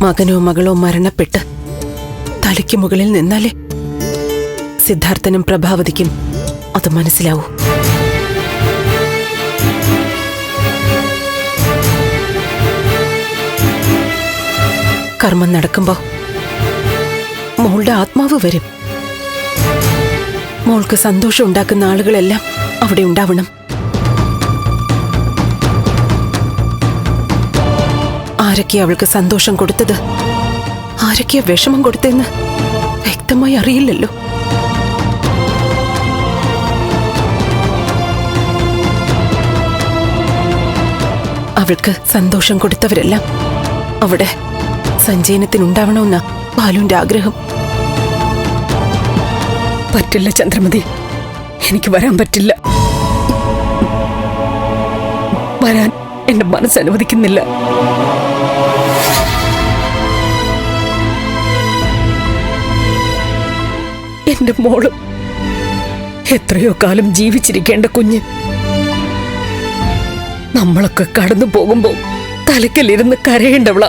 മകനോ മകളോ മരണപ്പെട്ട് തലയ്ക്ക് മുകളിൽ നിന്നാലേ സിദ്ധാർത്ഥനും പ്രഭാവതിക്കും അത് മനസ്സിലാവൂ. കർമ്മം നടക്കുമ്പോ മോളുടെ ആത്മാവ് വരും. മോൾക്ക് സന്തോഷം ഉണ്ടാക്കുന്ന ആളുകളെല്ലാം അവിടെ ഉണ്ടാവണം. ആരൊക്കെയാ അവൾക്ക് സന്തോഷം കൊടുത്തത്? ആരൊക്കെയാ വിഷമം കൊടുത്തെന്ന് വ്യക്തമായി അറിയില്ലല്ലോ. അവൾക്ക് സന്തോഷം കൊടുത്തവരെല്ലാം അവിടെ സഞ്ചയനത്തിനുണ്ടാവണമെന്ന ബാലുവിന്റെ ആഗ്രഹം. പറ്റില്ല ചന്ദ്രമതി. എനിക്ക് വരാൻ പറ്റില്ല. വരാൻ എന്റെ മനസ്സ് അനുവദിക്കുന്നില്ല. എന്റെ മോൾ. എത്രയോ കാലം ജീവിച്ചിരിക്കേണ്ട കുഞ്ഞ്. നമ്മളൊക്കെ കടന്നു പോകുമ്പോൾ തലക്കലിരുന്ന് കരയേണ്ടവള.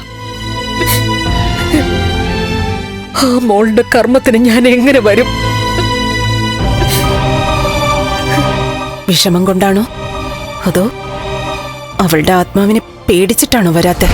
ആ മോളുടെ കർമ്മത്തിന് ഞാൻ എങ്ങനെ വരും? വിഷമം കൊണ്ടാണോ? അതോ അവളുടെ ആത്മാവിനെ പേടിച്ചിട്ടാണോ വരാത്തെ?